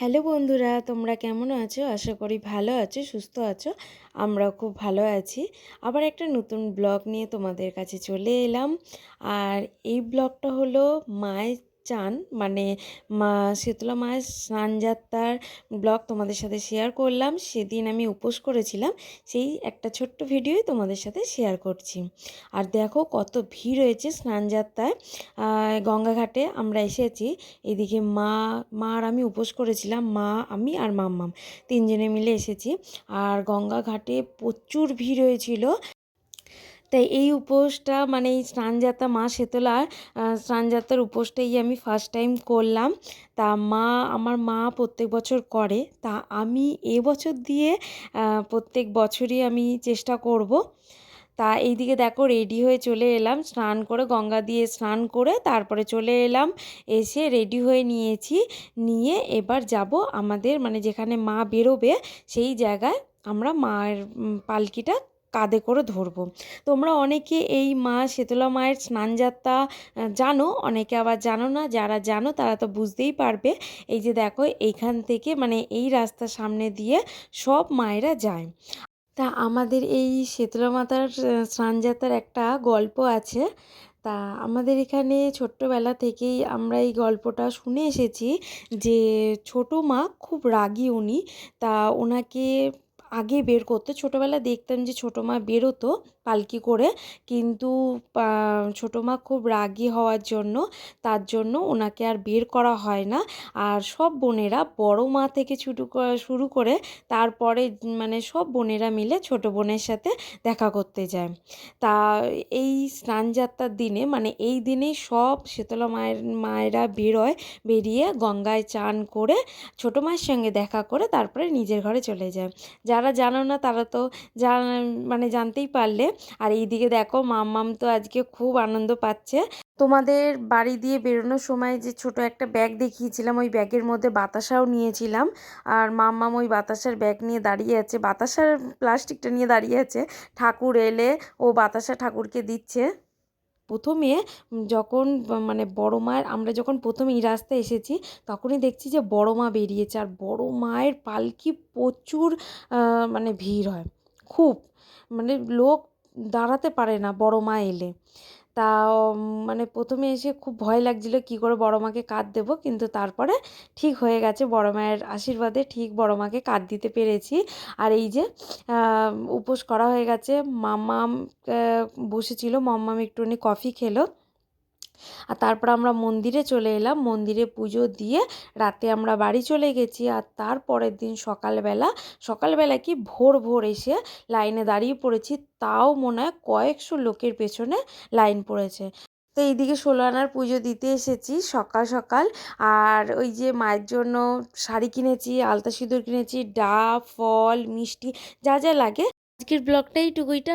Hello বন্ধুরা, তোমরা কেমন আছো? আশা করি ভালো আছো, সুস্থ আছো। আমরা খুব ভালো আছি। আবার একটা নতুন ব্লগ নিয়ে তোমাদের কাছে চলে এলাম। আর এই ব্লগটা হলো মায়ের চান মানে মা শীতলা মায়ের স্নানযাত্রার ব্লগ তোমাদের সাথে শেয়ার করলাম, সেদিন আমি উপোস করেছিলাম, সেই একটা ছোট্ট ভিডিওই তোমাদের সাথে শেয়ার করছি। আর দেখো কত ভিড় হয়েছে স্নানযাত্রায় গঙ্গাঘাটে আমরা এসেছি, এদিকে মা মা আর আমি উপোস করেছিলাম, মা, আমি আর মাম্মাম, তিনজনে মিলে এসেছি। আর গঙ্গাঘাটে প্রচুর ভিড় হয়েছিল। তাই এই উপোসটা মানে এই স্নানযাত্রা মা শীতলার স্নানযাত্রার উপোসটাই আমি ফার্স্ট টাইম করলাম। তা মা, আমার মা প্রত্যেক বছর করে। তা আমি এবছর দিয়ে প্রত্যেক বছরই আমি চেষ্টা করব। তা এইদিকে দেখো রেডি হয়ে চলে এলাম। স্নান করে, গঙ্গা দিয়ে স্নান করে তারপরে চলে এলাম। এসে রেডি হয়ে নিয়েছি। নিয়ে এবার যাব আমাদের মানে যেখানে মা বেরোবে সেই জায়গায় আমরা মায়ের পালকিটা কাঁধে করে ধরবো। তোমরা অনেকে এই মা শীতলা মায়ের স্নানযাত্রা জানো, অনেকে আবার জানো না, যারা জানো তারা তো বুঝতেই পারবে। এই যে দেখো, এইখান থেকে মানে এই রাস্তার সামনে দিয়ে সব মায়েরা যায়। তা আমাদের এই শীতলা মাতার স্নানযাত্রার একটা গল্প আছে। তা আমাদের এখানে ছোট্টবেলা থেকেই আমরা এই গল্পটা শুনে এসেছি যে ছোটো মা খুব রাগী উনি। তা ওনাকে আগে বের করতো। ছোটোবেলা দেখতাম যে ছোটো মা বেরোতো পালকি করে। কিন্তু ছোটো মা খুব রাগী হওয়ার জন্য তার জন্য ওনাকে আর বের করা হয় না। আর সব বোনেরা বড় মা থেকে ছুটু শুরু করে তারপরে মানে সব বোনেরা মিলে ছোট বোনের সাথে দেখা করতে যায়। তা, এই স্নানযাত্রার দিনে মানে এই দিনেই সব শীতলা মায়ের, মায়েরা বেরোয়, বেরিয়ে গঙ্গায় চান করে ছোটো মায়ের সঙ্গে দেখা করে তারপরে নিজের ঘরে চলে যায়। যারা জানো না তারা তো মানে জানতেই পারলে আর এইদিকে দেখো মাম্মাম তো আজকে খুব আনন্দ পাচ্ছে। তোমাদের বাড়ি দিয়ে বেরোনোর সময় যে ছোট একটা ব্যাগ দেখিয়েছিলাম, ওই ব্যাগের মধ্যে বাতাসাও নিয়েছিলাম। আর মাম্মাম ওই বাতাসার ব্যাগ নিয়ে দাঁড়িয়ে আছে, বাতাসার প্লাস্টিকটা নিয়ে দাঁড়িয়ে আছে। ঠাকুর এলে ও বাতাসা ঠাকুরকে দিচ্ছে। প্রথমে যখন মানে বড় মায়ের, আমরা যখন প্রথম এই রাস্তায় এসেছি, তখনই দেখছি যে বড় মা বেরিয়েছে। আর বড় মায়ের পালকি প্রচুর মানে ভিড় হয়। খুব মানে লোক দাঁড়াতে পারে না বড় মা এলে। তা মানে প্রথমে এসে খুব ভয় লাগছিল, কি করে বড় মাকে কাঁদ দেবো? কিন্তু তারপরে ঠিক হয়ে গেছে, বড় মায়ের আশীর্বাদে ঠিক বড় মাকে কাঁদ দিতে পেরেছি। আর এই যে উপোস করা হয়ে গেছে, মাম্মাম বসেছিল, মাম্মাম একটুখানি কফি খেলো। আর তারপর আমরা মন্দিরে চলে এলাম। মন্দিরে পুজো দিয়ে রাতে আমরা বাড়ি চলে গেছি আর তারপরের দিন সকালবেলা সকালবেলা কি ভোর ভোর এসে লাইনে দাঁড়িয়ে পড়েছি। তাও মনে হয় কয়েকশো লোকের পেছনে লাইন পড়েছে। তো এইদিকে ষোলো আনার পুজো দিতে এসেছি সকাল সকাল। আর ওই যে মায়ের জন্য শাড়ি কিনেছি, আলতা সিঁদুর কিনেছি, ডাব, ফল, মিষ্টি যা যা লাগে। আজকের ব্লগটা এইটুকুইটা